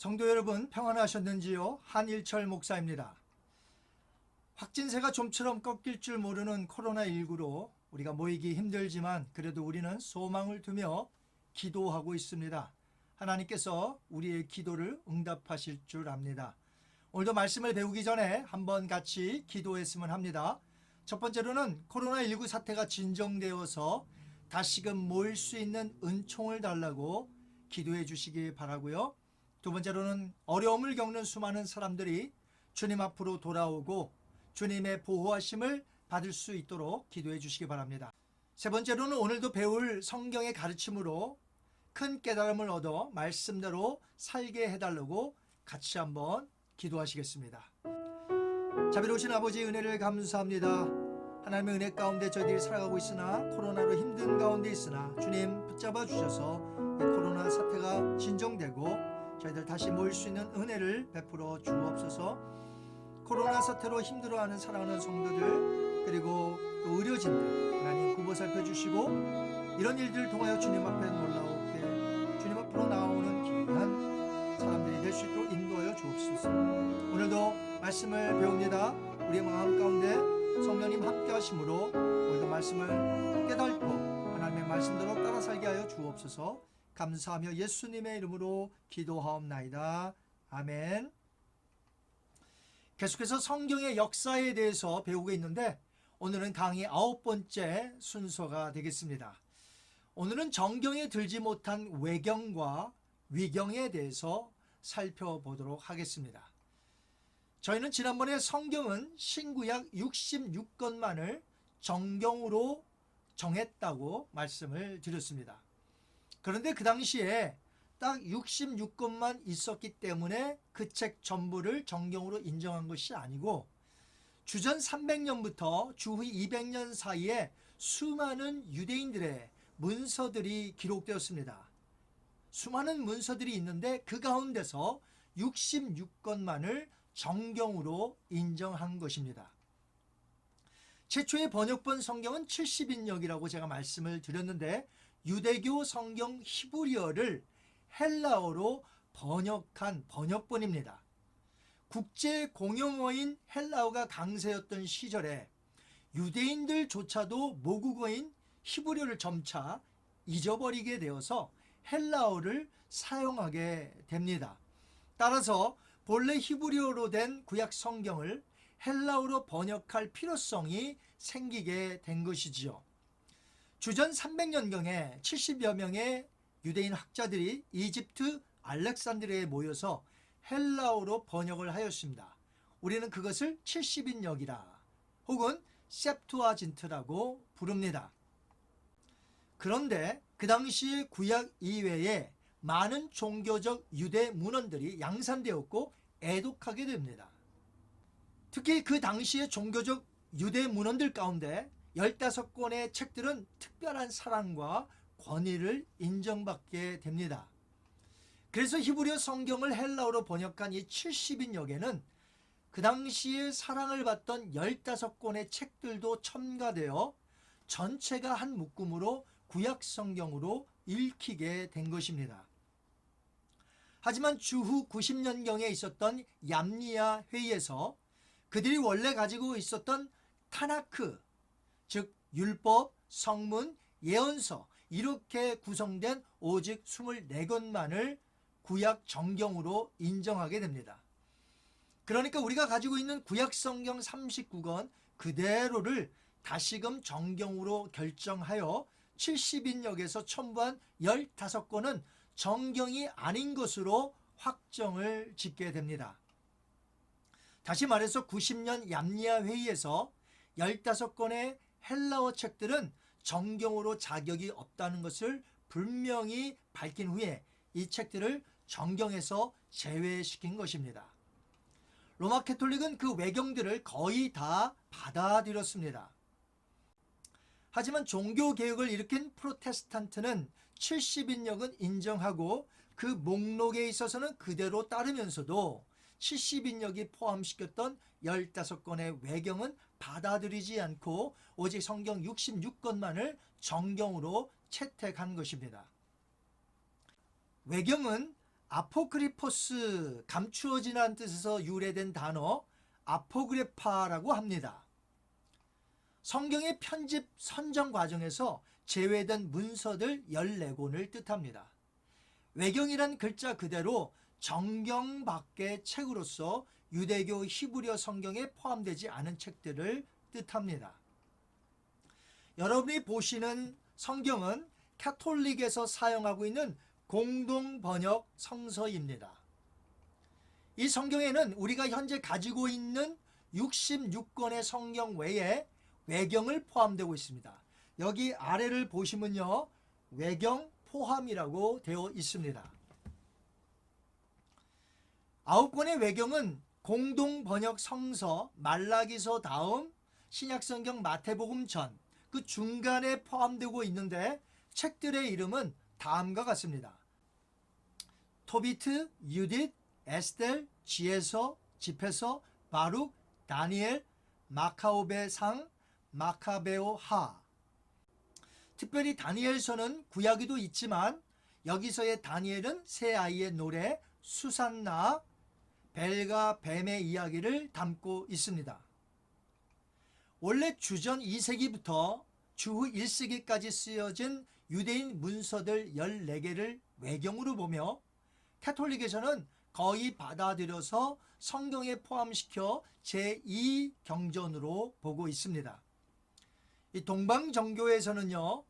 성도 여러분 평안하셨는지요? 한일철 목사입니다. 확진세가 좀처럼 꺾일 줄 모르는 코로나19로 우리가 모이기 힘들지만 그래도 우리는 소망을 두며 기도하고 있습니다. 하나님께서 우리의 기도를 응답하실 줄 압니다. 오늘도 말씀을 배우기 전에 한번 같이 기도했으면 합니다. 첫 번째로는 코로나19 사태가 진정되어서 다시금 모일 수 있는 은총을 달라고 기도해 주시기 바라고요. 두 번째로는 어려움을 겪는 수많은 사람들이 주님 앞으로 돌아오고 주님의 보호하심을 받을 수 있도록 기도해 주시기 바랍니다. 세 번째로는 오늘도 배울 성경의 가르침으로 큰 깨달음을 얻어 말씀대로 살게 해달라고 같이 한번 기도하시겠습니다. 자비로우신 아버지 은혜를 감사합니다. 하나님의 은혜 가운데 저희들이 살아가고 있으나 코로나로 힘든 가운데 있으나 주님 붙잡아 주셔서 이 코로나 사태가 진정되고 저희들 다시 모일 수 있는 은혜를 베풀어 주옵소서. 코로나 사태로 힘들어하는 사랑하는 성도들 그리고 또 의료진들 하나님 구보 살펴주시고 이런 일들을 통하여 주님 앞에 놀라우게 주님 앞으로 나오는 귀한 사람들이 될 수 있도록 인도하여 주옵소서. 오늘도 말씀을 배웁니다. 우리의 마음 가운데 성령님 함께 하심으로 오늘도 말씀을 깨닫고 하나님의 말씀대로 따라 살게 하여 주옵소서. 감사하며 예수님의 이름으로 기도하옵나이다. 아멘. 계속해서 성경의 역사에 대해서 배우고 있는데 오늘은 강의 아홉 번째 순서가 되겠습니다. 오늘은 정경에 들지 못한 외경과 위경에 대해서 살펴보도록 하겠습니다. 저희는 지난번에 성경은 신구약 66권만을 정경으로 정했다고 말씀을 드렸습니다. 그런데 그 당시에 딱 66권만 있었기 때문에 그 책 전부를 정경으로 인정한 것이 아니고 주전 300년부터 주후 200년 사이에 수많은 유대인들의 문서들이 기록되었습니다. 수많은 문서들이 있는데 그 가운데서 66권만을 정경으로 인정한 것입니다. 최초의 번역본 성경은 70인역이라고 제가 말씀을 드렸는데 유대교 성경 히브리어를 헬라어로 번역한 번역본입니다. 국제 공용어인 헬라어가 강세였던 시절에 유대인들조차도 모국어인 히브리어를 점차 잊어버리게 되어서 헬라어를 사용하게 됩니다. 따라서 본래 히브리어로 된 구약 성경을 헬라어로 번역할 필요성이 생기게 된 것이지요. 주전 300년경에 70여 명의 유대인 학자들이 이집트 알렉산드리아에 모여서 헬라어로 번역을 하였습니다. 우리는 그것을 70인역이라 혹은 septuagint라고 부릅니다. 그런데 그 당시 구약 이외에 많은 종교적 유대 문헌들이 양산되었고 애독하게 됩니다. 특히 그 당시의 종교적 유대 문헌들 가운데 15권의 책들은 특별한 사랑과 권위를 인정받게 됩니다. 그래서 히브리어 성경을 헬라어로 번역한 이 70인 역에는 그 당시에 사랑을 받던 15권의 책들도 첨가되어 전체가 한 묶음으로 구약 성경으로 읽히게 된 것입니다. 하지만 주후 90년경에 있었던 얌니아 회의에서 그들이 원래 가지고 있었던 타나크, 즉 율법, 성문, 예언서 이렇게 구성된 오직 24권만을 구약 정경으로 인정하게 됩니다. 그러니까 우리가 가지고 있는 구약 성경 39권 그대로를 다시금 정경으로 결정하여 70인역에서 첨부한 15권은 정경이 아닌 것으로 확정을 짓게 됩니다. 다시 말해서 90년 얌니아 회의에서 15권의 헬라어 책들은 정경으로 자격이 없다는 것을 분명히 밝힌 후에 이 책들을 정경에서 제외시킨 것입니다. 로마 캐톨릭은 그 외경들을 거의 다 받아들였습니다. 하지만 종교 개혁을 일으킨 프로테스탄트는 70인역은 인정하고 그 목록에 있어서는 그대로 따르면서도 70인역이 포함시켰던 15권의 외경은 받아들이지 않고 오직 성경 66권만을 정경으로 채택한 것입니다. 외경은 아포크리포스 감추어지라는 뜻에서 유래된 단어 아포그레파라고 합니다. 성경의 편집 선정 과정에서 제외된 문서들 14권을 뜻합니다. 외경이란 글자 그대로 정경 밖의 책으로서 유대교 히브리어 성경에 포함되지 않은 책들을 뜻합니다. 여러분이 보시는 성경은 카톨릭에서 사용하고 있는 공동 번역 성서입니다. 이 성경에는 우리가 현재 가지고 있는 66권의 성경 외에 외경을 포함되고 있습니다. 여기 아래를 보시면요. 외경 포함이라고 되어 있습니다. 아홉 권의 외경은 공동 번역 성서 말라기서 다음 신약성경 마태복음 전 그 중간에 포함되고 있는데 책들의 이름은 다음과 같습니다. 토비트, 유딧, 에스텔, 지에서, 집에서, 바룩, 다니엘, 마카오베 상, 마카베오 하. 특별히 다니엘서는 구약에도 있지만 여기서의 다니엘은 새 아이의 노래 수산나 벨과 뱀의 이야기를 담고 있습니다. 원래 주전 2세기부터 주후 1세기까지 쓰여진 유대인 문서들 14개를 외경으로 보며 캐톨릭에서는 거의 받아들여서 성경에 포함시켜 제2경전으로 보고 있습니다. 이 동방정교에서는요,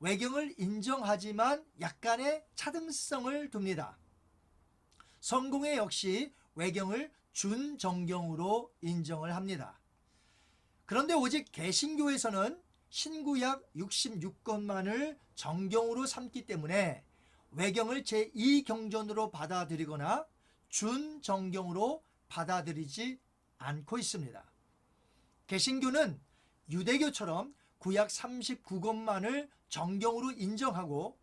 외경을 인정하지만 약간의 차등성을 둡니다. 성공회 역시 외경을 준정경으로 인정을 합니다. 그런데 오직 개신교에서는 신구약 66권만을 정경으로 삼기 때문에 외경을 제2경전으로 받아들이거나 준정경으로 받아들이지 않고 있습니다. 개신교는 유대교처럼 구약 39권만을 정경으로 인정하고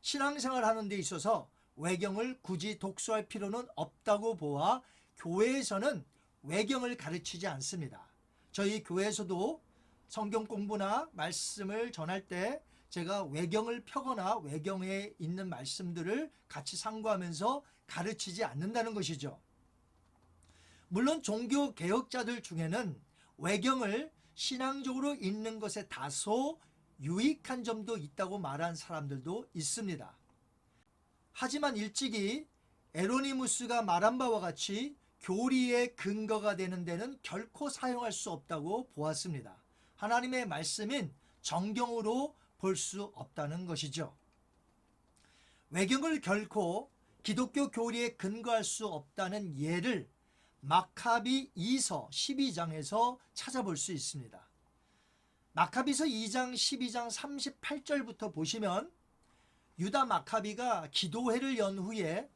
신앙생활 하는 데 있어서 외경을 굳이 독수할 필요는 없다고 보아 교회에서는 외경을 가르치지 않습니다. 저희 교회에서도 성경 공부나 말씀을 전할 때 제가 외경을 펴거나 외경에 있는 말씀들을 같이 상고하면서 가르치지 않는다는 것이죠. 물론 종교 개혁자들 중에는 외경을 신앙적으로 읽는 것에 다소 유익한 점도 있다고 말한 사람들도 있습니다. 하지만 일찍이 에로니무스가 말한 바와 같이 교리의 근거가 되는 데는 결코 사용할 수 없다고 보았습니다. 하나님의 말씀인 정경으로 볼 수 없다는 것이죠. 외경을 결코 기독교 교리에 근거할 수 없다는 예를 마카비 2서 12장에서 찾아볼 수 있습니다. 마카비서 2장 12장 38절부터 보시면 유다 마카비가 기도회를 연 후에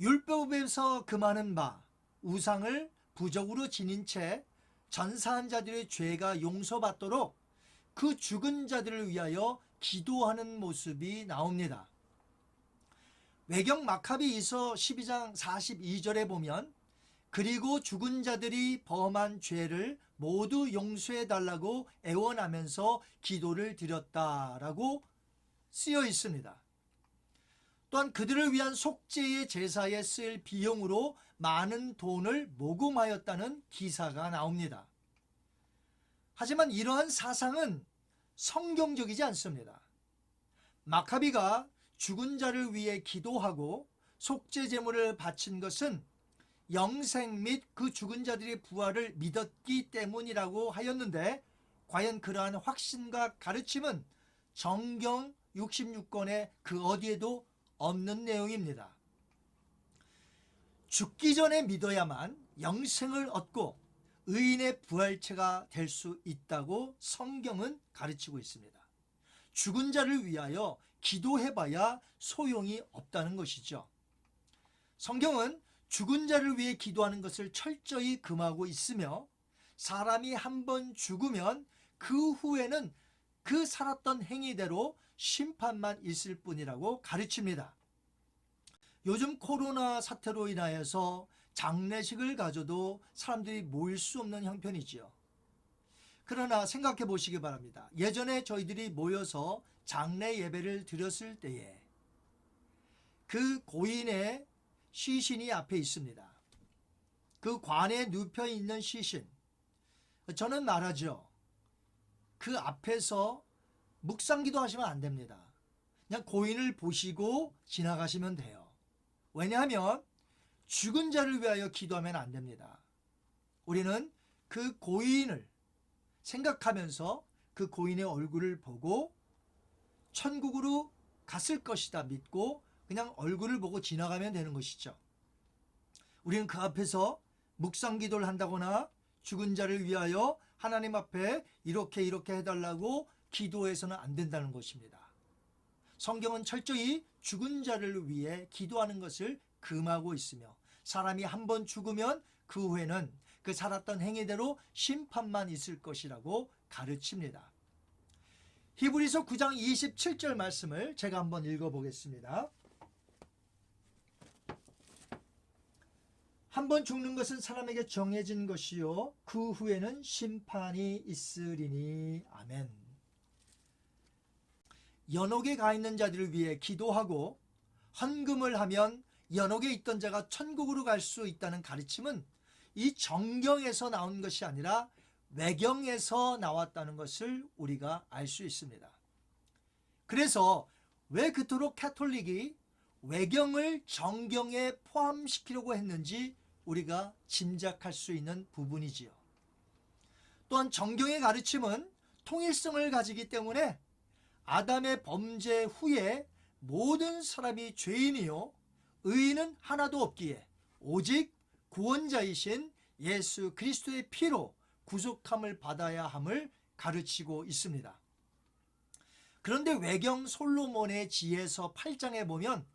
율법에서 금하는 바 우상을 부적으로 지닌 채 전사한 자들의 죄가 용서받도록 그 죽은 자들을 위하여 기도하는 모습이 나옵니다. 외경 마카비이서 12장 42절에 보면 그리고 죽은 자들이 범한 죄를 모두 용서해 달라고 애원하면서 기도를 드렸다라고 쓰여 있습니다. 또한 그들을 위한 속죄의 제사에 쓸 비용으로 많은 돈을 모금하였다는 기사가 나옵니다. 하지만 이러한 사상은 성경적이지 않습니다. 마카비가 죽은 자를 위해 기도하고 속죄 제물을 바친 것은 영생 및 그 죽은 자들의 부활을 믿었기 때문이라고 하였는데 과연 그러한 확신과 가르침은 정경 66권의 그 어디에도 없는 내용입니다. 죽기 전에 믿어야만 영생을 얻고 의인의 부활체가 될 수 있다고 성경은 가르치고 있습니다. 죽은 자를 위하여 기도해봐야 소용이 없다는 것이죠. 성경은 죽은 자를 위해 기도하는 것을 철저히 금하고 있으며 사람이 한 번 죽으면 그 후에는 그 살았던 행위대로 심판만 있을 뿐이라고 가르칩니다. 요즘 코로나 사태로 인하여서 장례식을 가져도 사람들이 모일 수 없는 형편이지요. 그러나 생각해 보시기 바랍니다. 예전에 저희들이 모여서 장례 예배를 드렸을 때에 그 고인의 시신이 앞에 있습니다. 그 관에 눕혀 있는 시신. 저는 말하죠. 그 앞에서 묵상기도 하시면 안 됩니다. 그냥 고인을 보시고 지나가시면 돼요. 왜냐하면 죽은 자를 위하여 기도하면 안 됩니다. 우리는 그 고인을 생각하면서 그 고인의 얼굴을 보고 천국으로 갔을 것이다 믿고 그냥 얼굴을 보고 지나가면 되는 것이죠. 우리는 그 앞에서 묵상 기도를 한다거나 죽은 자를 위하여 하나님 앞에 이렇게 이렇게 해달라고 기도해서는 안 된다는 것입니다. 성경은 철저히 죽은 자를 위해 기도하는 것을 금하고 있으며 사람이 한 번 죽으면 그 후에는 그 살았던 행위대로 심판만 있을 것이라고 가르칩니다. 히브리서 9장 27절 말씀을 제가 한번 읽어보겠습니다. 한 번 죽는 것은 사람에게 정해진 것이요 그 후에는 심판이 있으리니 아멘. 연옥에 가 있는 자들을 위해 기도하고 헌금을 하면 연옥에 있던 자가 천국으로 갈 수 있다는 가르침은 이 정경에서 나온 것이 아니라 외경에서 나왔다는 것을 우리가 알 수 있습니다. 그래서 왜 그토록 카톨릭이 외경을 정경에 포함시키려고 했는지 우리가 짐작할 수 있는 부분이지요. 또한 정경의 가르침은 통일성을 가지기 때문에 아담의 범죄 후에 모든 사람이 죄인이요 의인은 하나도 없기에 오직 구원자이신 예수 그리스도의 피로 구속함을 받아야 함을 가르치고 있습니다. 그런데 외경 솔로몬의 지혜서 8장에 보면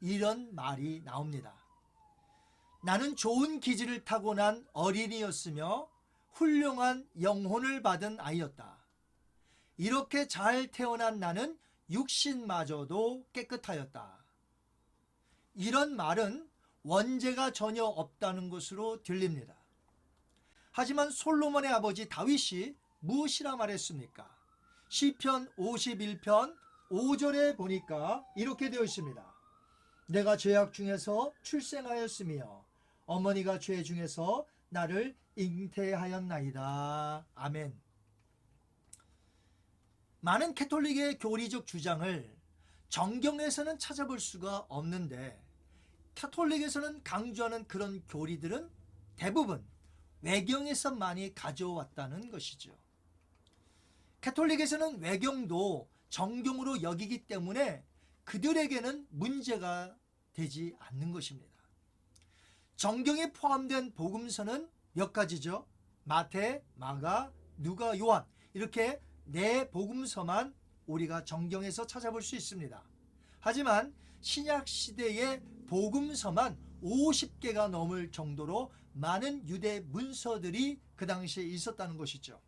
이런 말이 나옵니다. 나는 좋은 기질을 타고난 어린이였으며 훌륭한 영혼을 받은 아이였다. 이렇게 잘 태어난 나는 육신마저도 깨끗하였다. 이런 말은 원죄가 전혀 없다는 것으로 들립니다. 하지만 솔로몬의 아버지 다윗이 무엇이라 말했습니까? 시편 51편 5절에 보니까 이렇게 되어 있습니다. 내가 죄악 중에서 출생하였으며 어머니가 죄 중에서 나를 잉태하였나이다. 아멘. 많은 캐톨릭의 교리적 주장을 정경에서는 찾아볼 수가 없는데 카톨릭에서는 강조하는 그런 교리들은 대부분 외경에서 많이 가져왔다는 것이죠. 카톨릭에서는 외경도 정경으로 여기기 때문에 그들에게는 문제가 되지 않는 것입니다. 정경에 포함된 복음서는 몇 가지죠? 마태, 마가, 누가, 요한 이렇게 네 복음서만 우리가 정경에서 찾아볼 수 있습니다. 하지만 신약 시대의 복음서만 50개가 넘을 정도로 많은 유대 문서들이 그 당시에 있었다는 것이죠.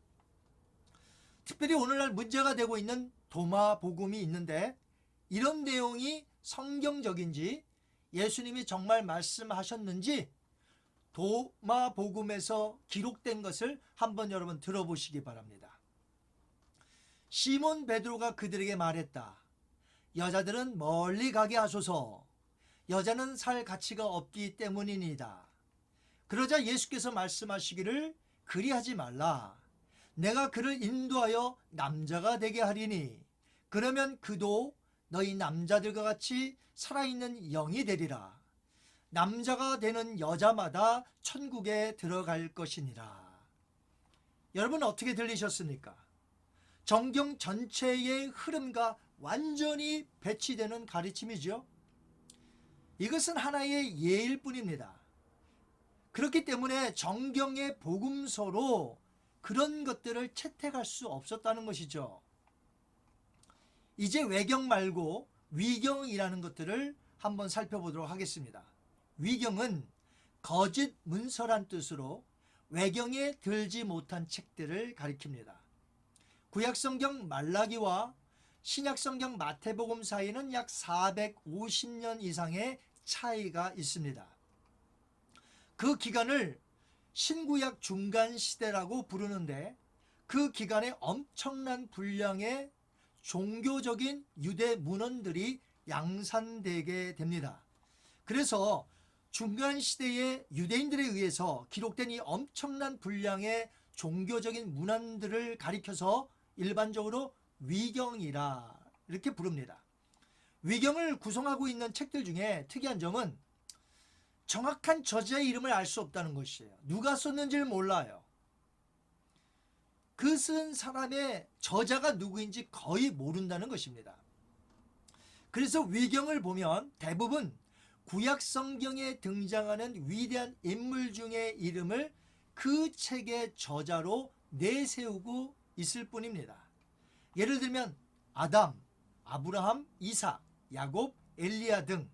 특별히 오늘날 문제가 되고 있는 도마 복음이 있는데 이런 내용이 성경적인지 예수님이 정말 말씀하셨는지 도마 복음에서 기록된 것을 한번 여러분 들어보시기 바랍니다. 시몬 베드로가 그들에게 말했다. 여자들은 멀리 가게 하소서. 여자는 살 가치가 없기 때문이니다. 그러자 예수께서 말씀하시기를 그리하지 말라. 내가 그를 인도하여 남자가 되게 하리니 그러면 그도 너희 남자들과 같이 살아있는 영이 되리라. 남자가 되는 여자마다 천국에 들어갈 것이니라. 여러분 어떻게 들리셨습니까? 정경 전체의 흐름과 완전히 배치되는 가르침이죠. 이것은 하나의 예일 뿐입니다. 그렇기 때문에 정경의 복음서로 그런 것들을 채택할 수 없었다는 것이죠. 이제 외경 말고 위경이라는 것들을 한번 살펴보도록 하겠습니다. 위경은 거짓 문서란 뜻으로 외경에 들지 못한 책들을 가리킵니다. 구약 성경 말라기와 신약 성경 마태복음 사이는 약 450년 이상의 차이가 있습니다. 그 기간을 신구약 중간 시대라고 부르는데 그 기간에 엄청난 분량의 종교적인 유대 문헌들이 양산되게 됩니다. 그래서 중간 시대의 유대인들에 의해서 기록된 이 엄청난 분량의 종교적인 문안들을 가리켜서 일반적으로 위경이라 이렇게 부릅니다. 위경을 구성하고 있는 책들 중에 특이한 점은 정확한 저자의 이름을 알 수 없다는 것이에요. 누가 썼는지를 몰라요. 그 쓴 사람의 저자가 누구인지 거의 모른다는 것입니다. 그래서 위경을 보면 대부분 구약 성경에 등장하는 위대한 인물 중의 이름을 그 책의 저자로 내세우고 있을 뿐입니다. 예를 들면 아담, 아브라함, 이삭, 야곱, 엘리야 등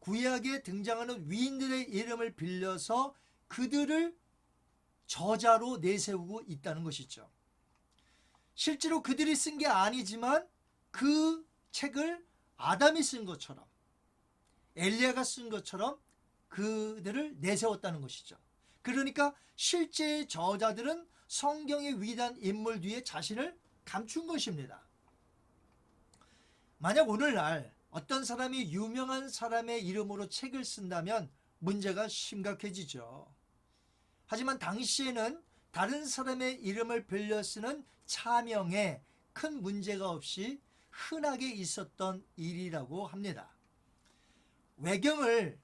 구약에 등장하는 위인들의 이름을 빌려서 그들을 저자로 내세우고 있다는 것이죠. 실제로 그들이 쓴 게 아니지만 그 책을 아담이 쓴 것처럼 엘리야가 쓴 것처럼 그들을 내세웠다는 것이죠. 그러니까 실제 저자들은 성경의 위대한 인물 뒤에 자신을 감춘 것입니다. 만약 오늘날 어떤 사람이 유명한 사람의 이름으로 책을 쓴다면 문제가 심각해지죠. 하지만 당시에는 다른 사람의 이름을 빌려 쓰는 차명에 큰 문제가 없이 흔하게 있었던 일이라고 합니다. 외경을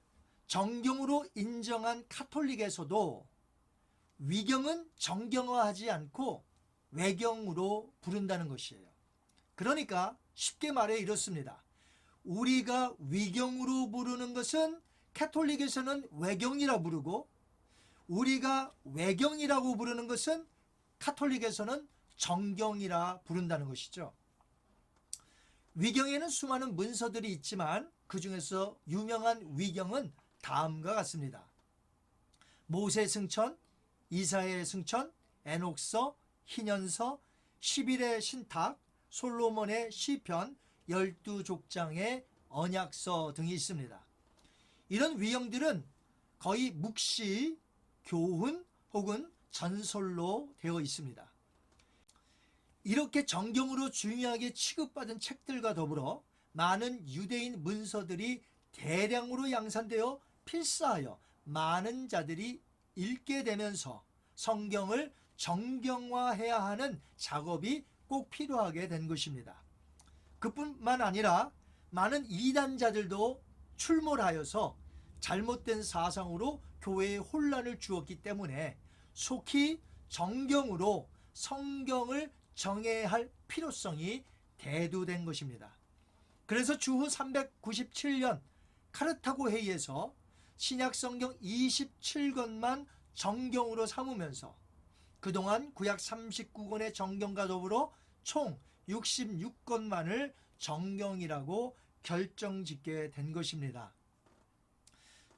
정경으로 인정한 카톨릭에서도 위경은 정경화하지 않고 외경으로 부른다는 것이에요. 그러니까 쉽게 말해 이렇습니다. 우리가 위경으로 부르는 것은 카톨릭에서는 외경이라 부르고 우리가 외경이라고 부르는 것은 카톨릭에서는 정경이라 부른다는 것이죠. 위경에는 수많은 문서들이 있지만 그 중에서 유명한 위경은 다음과 같습니다. 모세 승천, 이사의 승천, 에녹서, 희년서, 11의 신탁, 솔로몬의 시편, 열두 족장의 언약서 등이 있습니다. 이런 위형들은 거의 묵시, 교훈 혹은 전설로 되어 있습니다. 이렇게 정경으로 중요하게 취급받은 책들과 더불어 많은 유대인 문서들이 대량으로 양산되어 필사하여 많은 자들이 읽게 되면서 성경을 정경화해야 하는 작업이 꼭 필요하게 된 것입니다. 그뿐만 아니라 많은 이단자들도 출몰하여서 잘못된 사상으로 교회에 혼란을 주었기 때문에 속히 정경으로 성경을 정해야 할 필요성이 대두된 것입니다. 그래서 주후 397년 카르타고 회의에서 신약 성경 27권만 정경으로 삼으면서 그동안 구약 39권의 정경과 더불어 총 66권만을 정경이라고 결정짓게 된 것입니다.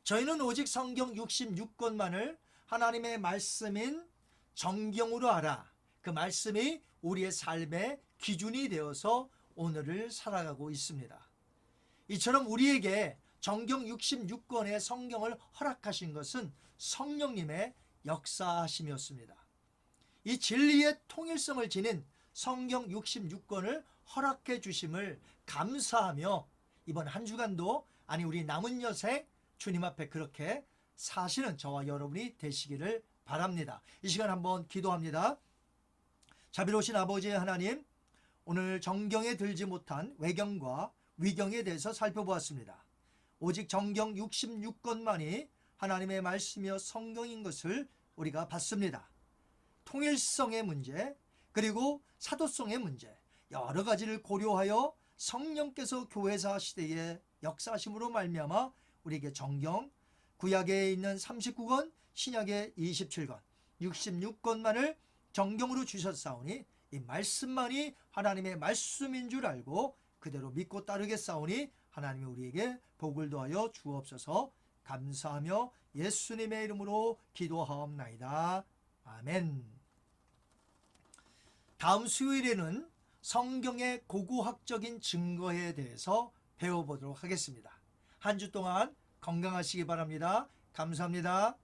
저희는 오직 성경 66권만을 하나님의 말씀인 정경으로 알아 그 말씀이 우리의 삶의 기준이 되어서 오늘을 살아가고 있습니다. 이처럼 우리에게 정경 66권의 성경을 허락하신 것은 성령님의 역사하심이었습니다. 이 진리의 통일성을 지닌 성경 66권을 허락해 주심을 감사하며 이번 한 주간도 아니 우리 남은 여생 주님 앞에 그렇게 사시는 저와 여러분이 되시기를 바랍니다. 이 시간 한번 기도합니다. 자비로우신 아버지 하나님, 오늘 정경에 들지 못한 외경과 위경에 대해서 살펴보았습니다. 오직 정경 66권만이 하나님의 말씀이여 성경인 것을 우리가 봤습니다. 통일성의 문제, 그리고 사도성의 문제, 여러 가지를 고려하여 성령께서 교회사 시대의 역사심으로 말미암아 우리에게 정경, 구약에 있는 39권, 신약의 27권, 66권만을 정경으로 주셨사오니 이 말씀만이 하나님의 말씀인 줄 알고 그대로 믿고 따르겠사오니 하나님이 우리에게 복을 더하여 주옵소서 감사하며 예수님의 이름으로 기도하옵나이다. 아멘. 다음 수요일에는 성경의 고고학적인 증거에 대해서 배워보도록 하겠습니다. 한 주 동안 건강하시기 바랍니다. 감사합니다.